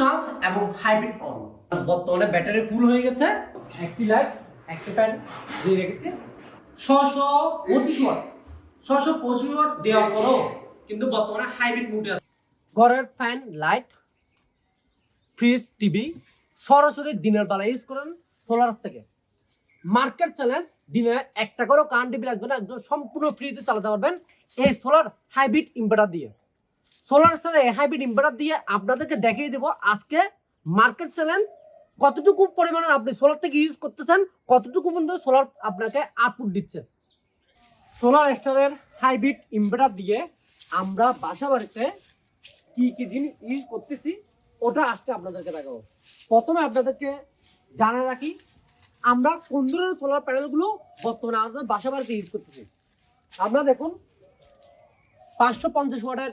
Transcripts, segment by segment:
Charge এবং hybrid on. বর্তমানে battery full হয়ে গেছে। একটি লাইট একটি ফ্যান দিয়ে রেখেছি। ছশো পঁচিশ ওয়াট। ছশো পঁচিশ ওয়াট দেওয়ার পরও কিন্তু বর্তমানে হাইব্রিড মুডে ঘরের ফ্যান লাইট ফ্রিজ টিভি সরাসরি দিনের বেলা ইউজ করেন সোলার থেকে। মার্কেট চ্যালেঞ্জ দিনে একটা করেও কারেন্ট বিল আসবে না একদম সম্পূর্ণ ফ্রিতে চালাতে পারবেন এই সোলার হাইব্রিড ইনভার্টার দিয়ে। সোলার সাথে হাইব্রিড ইনভার্টার দিয়ে আপনাদেরকে দেখিয়ে দেবো আজকে মার্কেট চ্যালেঞ্জ কতটুকু পরিমাণে আপনি সোলার থেকে ইউজ করতেছেন, কতটুকু পর্যন্ত সোলার আপনাকে আউটপুট দিচ্ছে। সোলার স্টারের হাইব্রিড ইনভার্টার দিয়ে আমরা বাসা বাড়িতে কী কি জিনিস ইউজ করতেছি, ওটা আজকে আপনাদেরকে দেখাবো। প্রথমে আপনাদেরকে জানা রাখি, আমরা কোন ধরনের সোলার প্যানেলগুলো বর্তমানে আমাদের বাসা বাড়িতে ইউজ করতেছি। আমরা দেখুন, পাঁচশো পঞ্চাশ ওয়াটের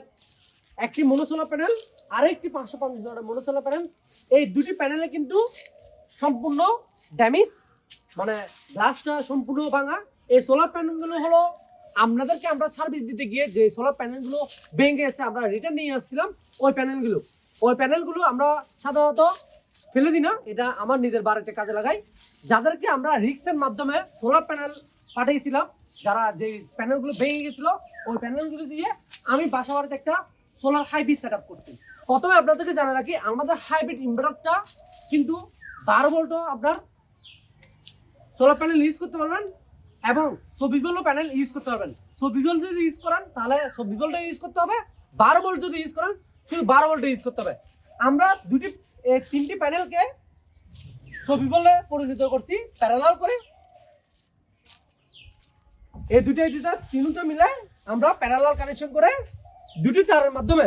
একটি মনোসোলার প্যানেল আর একটি পাঁচশো পঞ্চাশ ওয়াটের মনোসোলার প্যানেল। এই দুটি প্যানেলে কিন্তু সম্পূর্ণ ড্যামেজ মানে গ্লাসটা সম্পূর্ণ ভাঙা। এই সোলার প্যানেলগুলো হলো আপনাদেরকে আমরা সার্ভিস দিতে গিয়ে যে সোলার প্যানেলগুলো ভেঙে এসে আমরা রিটার্ন নিয়ে আসছিলাম, ওই প্যানেলগুলো। ওই প্যানেলগুলো আমরা সাধারণত ফেলে দিই না, এটা আমার নিজের বাড়িতে কাজে লাগাই। যাদেরকে আমরা রিক্সের মাধ্যমে সোলার প্যানেল পাঠিয়েছিলাম, যারা যে প্যানেলগুলো ভেঙে গেছিল, ওই প্যানেলগুলো দিয়ে আমি বাসা বাড়িতে একটা সোলার হাইব্রিড সেট আপ করছি। প্রথমে আপনাদেরকে জানা রাখি, আমাদের হাইব্রিড ইনভার্টারটা কিন্তু বারো ভোল্টও আপনার সোলার প্যানেল ইউজ করতে পারবেন এবং সবিবলও প্যানেল ইউজ করতে পারবেন। সবিবল যদি ইউজ করেন, তাহলে সবিবলটা ইউজ করতে হবে। বারো ভোল্ট যদি ইউজ করেন, শুধু বারো ভোল্ট ইউজ করতে হবে। আমরা দুটি তিনটি প্যানেলকে সবিবলে পরিচিত করছি প্যারালাল করে। এই দুটো দুটা তিনটা মিলে আমরা প্যারালাল কানেকশন করে দুটি তারের মাধ্যমে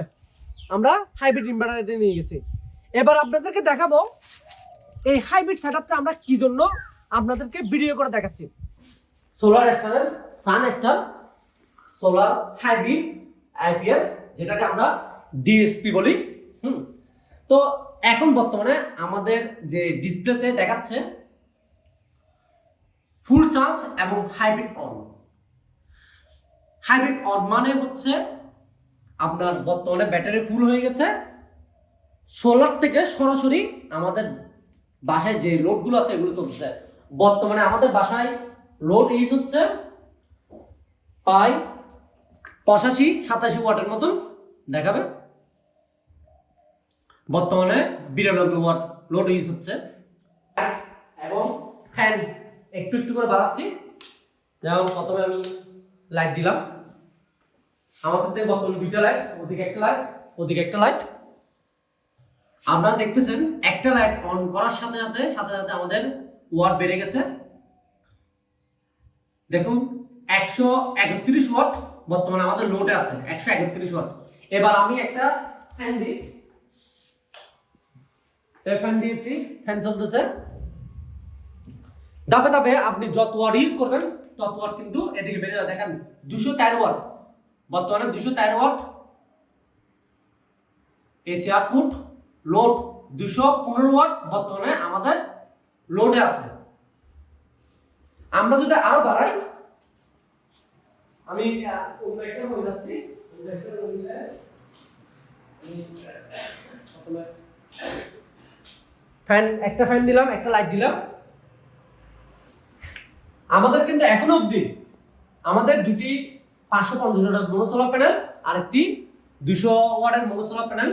আমরা হাইব্রিড ইনভার্টার নিয়ে গেছি। এবার আপনাদেরকে দেখাবো এই হাইব্রিড সেটআপটা আমরা কি জন্য আপনাদেরকে ভিডিও করে দেখাচ্ছি। সোলার স্টারের Sun Star solar hybrid IPS যেটাকে আমরা ডিএসপি বলি। হুম। তো এখন বর্তমানে আমাদের যে ডিসপ্লেতে দেখাচ্ছে ফুল চার্জ এবং হাইব্রিড অন হাইব্রিড অন মানে হচ্ছে আপনার বর্তমানে ব্যাটারি ফুল হয়ে গেছে। সোলার থেকে সরাসরি আমাদের বাসায় যে লোডগুলো আছে, এগুলো চলছে বর্তমানে আমাদের বাসায় লোড ইউজ হচ্ছে প্রায় পঁচাশি, সাতাশি ওয়াটের মতন। দেখাবে? বর্তমানে বিরানব্বই ওয়াট লোড ইউজ হচ্ছে। এবং ফ্যান একটু একটু করে বাড়াচ্ছি। যেমন প্রথমে আমি লাইট দিলাম। আমাদের থেকে বর্তমানে দুইটা লাইট ওদিকে একটা লাইট ওদিকে একটা লাইট আপনারা দেখতেছেন একটা লাইট অন করার সাথে সাথে সাথে সাথে আমাদের ওয়াট বেড়ে গেছে। দেখুন, একশো একত্রিশ ওয়াট বর্তমানে আমাদের লোডে আছে, একশো একত্রিশ ওয়াট এবার আমি একটা ফ্যান দিই ফ্যান দিয়েছি ফ্যান চলতেছে। ধাপে ধাপে আপনি যত ওয়াট ইউজ করবেন, তত ওয়াট কিন্তু এদিকে বেড়ে যাবে। দেখেন, দুশো তেরো ওয়াট বর্তমানে দুশো তেরো ওয়াট। এসি আউটপুট, লোড দুশো পনেরো ওয়াট, বর্তমানে আমাদের লোডে আছে। আমরা যদি আরও বাড়াই, আমি একটা ফ্যান একটা ফ্যান দিলাম, একটা লাইট দিলাম। আমাদের কিন্তু এখনও অবধি আমাদের দুটি পাঁচশো পঞ্চাশ ওয়াটের মনোসোলার প্যানেল আর একটি দুশো ওয়াটের মনোসোলার প্যানেল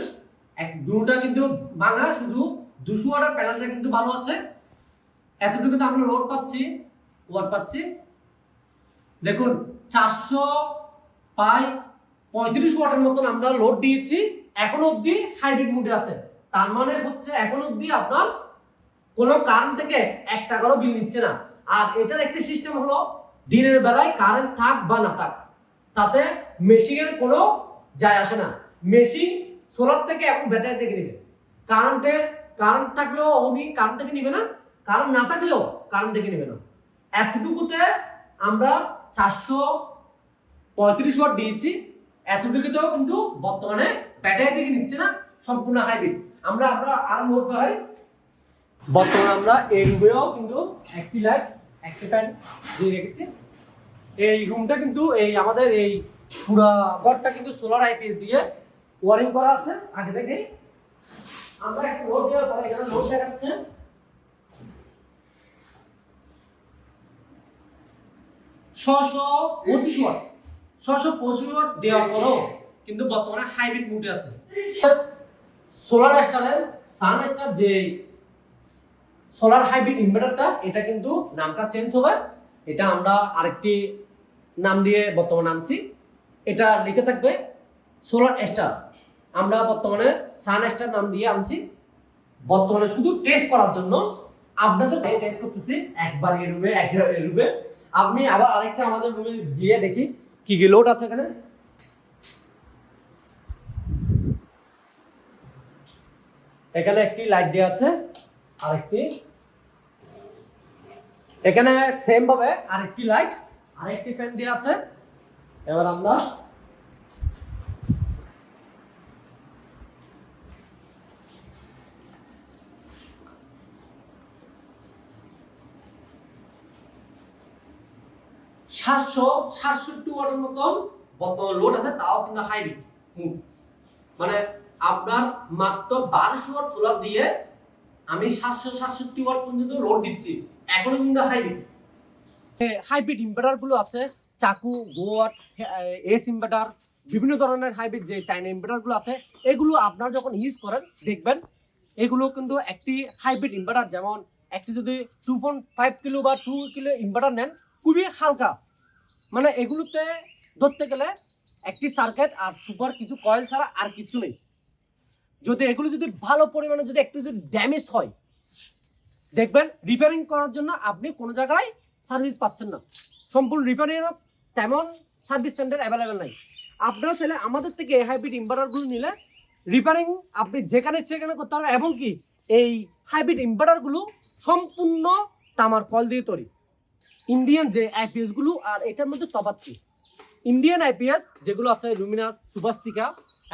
এক দুটা কিন্তু ভাঙা শুধু দুশো ওয়াটের প্যানেলটা কিন্তু ভালো আছে। এতটুকু তো আমরা লোড পাচ্ছি ওয়াট পাচ্ছি। দেখুন, চারশো প্রায় পঁয়ত্রিশ ওয়াটের মতন আমরা লোড দিয়েছি, এখন অবধি হাইব্রিড মুডে আছে। তার মানে হচ্ছে এখন অবধি আপনার কোনো কারেন্ট থেকে এক টাকারও বিল নিচ্ছে না। আর এটার একটি সিস্টেম হলো দিনের বেলায় কারেন্ট থাক বা না থাক। তাতে মেশিনের কোনো যায় আসে না। মেশিন সোলার থেকে এখন ব্যাটারি থেকে নেবে। কারেন্টের কারেন্ট থাকলেও উনি কারেন্ট থেকে নেবে না কারেন্ট না থাকলেও কারেন্ট থেকে নেবে না। এতটুকুতে আমরা চারশো পঁয়ত্রিশ ওয়াট দিয়েছি। এতটুকুতেও কিন্তু বর্তমানে ব্যাটারি থেকে নিচ্ছে না সম্পূর্ণ হাইব্রিড আমরা আমরা আরও লোড বাড়াই বর্তমানে আমরা এই রুমেও কিন্তু একটি লাইট একটি ফ্যান দিয়ে রেখেছি। এই রুমটা কিন্তু এই আমাদের এই পুরা ঘরটা কিন্তু সোলার আইপিএস দিয়ে ওয়ারিং করা আছে। আগে থেকেই। আমরা একটা লোড দেওয়ার পরে এখানে লোড দেখাচ্ছে। ছশো পঁচিশ ওয়াট ছশো পঁচিশ ওয়াট দেওয়ার কিন্তু বর্তমানে হাইব্রিড মুডে আছে। সোলার স্টারের সান স্টার যে সোলার হাইব্রিড ইনভার্টারটা এটা কিন্তু নামটা চেঞ্জ হবে। এটা আমরা আরেকটি নাম দিয়ে বর্তমানে আনছি। এটা লিখে থাকবে সোলার স্টার। আমরা বর্তমানে সান স্টার নাম দিয়ে আনছি। বর্তমানে শুধু টেস্ট করার জন্য আপনাদের টেস্ট করতেছি। একবার এই রুমে, একবার এই রুমে। আমি আবার আরেকটা আমাদের রুমে গিয়ে দেখি কি কি লোড আছে এখানে। এখানে একটি লাইট দেওয়া আছে, আরেকটি এখানে সেম ভাবে আরেকটি লাইট আরেকটি ফ্যান দেওয়া আছে। এবার আমরা সাতশো, সাতষট্টি ওয়াটের মতন বর্তমান লোড আছে, তাও কিন্তু হাইব্রিড মানে আপনার মাত্র বারোশো ওয়াট সোলার দিয়ে আমি সাতশো, সাতষট্টি ওয়াট পর্যন্ত লোড দিচ্ছি। এখনও কিন্তু হাইব্রিড হাইব্রিড ইনভার্টারগুলো আছে, চাকু, গোয়াট এস ইনভার্টার বিভিন্ন ধরনের হাইব্রিড যে চাইনা ইনভার্টারগুলো আছে, এগুলো আপনারা যখন ইউজ করেন, দেখবেন, এগুলো কিন্তু একটি হাইব্রিড ইনভার্টার যেমন একটি যদি টু পয়েন্ট ফাইভ কিলো বা টু কিলো ইনভার্টার নেন, খুবই হালকা। মানে এগুলোতে ধরতে গেলে একটি সার্কিট আর সুপার কিছু কয়েল ছাড়া আর কিছু নেই। যদি এগুলো যদি ভালো পরিমাণে যদি একটু যদি ড্যামেজ হয় দেখবেন রিপেয়ারিং করার জন্য আপনি কোনো জায়গায় সার্ভিস পাচ্ছেন না। সম্পূর্ণ রিপেয়ারিং তেমন সার্ভিস সেন্টার অ্যাভেলেবেল নাই। আপনারা চাইলে আমাদের থেকে এই হাইব্রিড ইনভার্টারগুলো নিলে রিপেয়ারিং আপনি যেখানে সেখানে করতে পারবেন, এবং কি এই হাইব্রিড ইনভার্টারগুলো সম্পূর্ণ তামার কল দিয়ে তৈরি। ইন্ডিয়ান যে আইপিএসগুলো আর এটার মধ্যে তফাৎ কি? ইন্ডিয়ান আইপিএস যেগুলো আছে লুমিনাস সুভাস্তিকা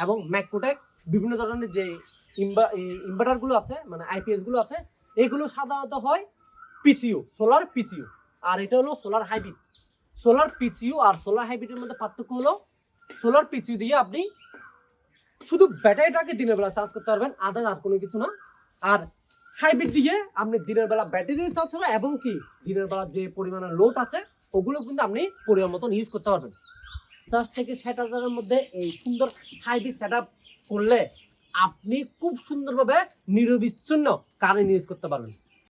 এবং ম্যাকোটেক বিভিন্ন ধরনের যে ইনভার্টারগুলো আছে মানে আইপিএসগুলো আছে এগুলো সাধারণত হয় পিচিউ সোলার পিচিউ আর এটা হলো সোলার হাইব্রিড সোলার পিচিউ আর সোলার হাইব্রিডের মধ্যে পার্থক্য হলো সোলার পিচিউ দিয়ে আপনি শুধু ব্যাটারিটাকে দিনের বেলা চার্জ করতে পারবেন আদার আর কোনো কিছু না। আর হাইব্রিড দিয়ে আপনি দিনের বেলা ব্যাটারি চার্জ হবে এবং কি, দিনের বেলা যে পরিমাণে লোড আছে, ওগুলো কিন্তু আপনি পরিমাণ মতন ইউজ করতে পারবেন। দশ থেকে ষাট হাজারের মধ্যে এই সুন্দর হাইব্রিড সেট করলে আপনি খুব সুন্দরভাবে নিরবিচ্ছিন্ন কারেন্ট ইউজ করতে পারবেন।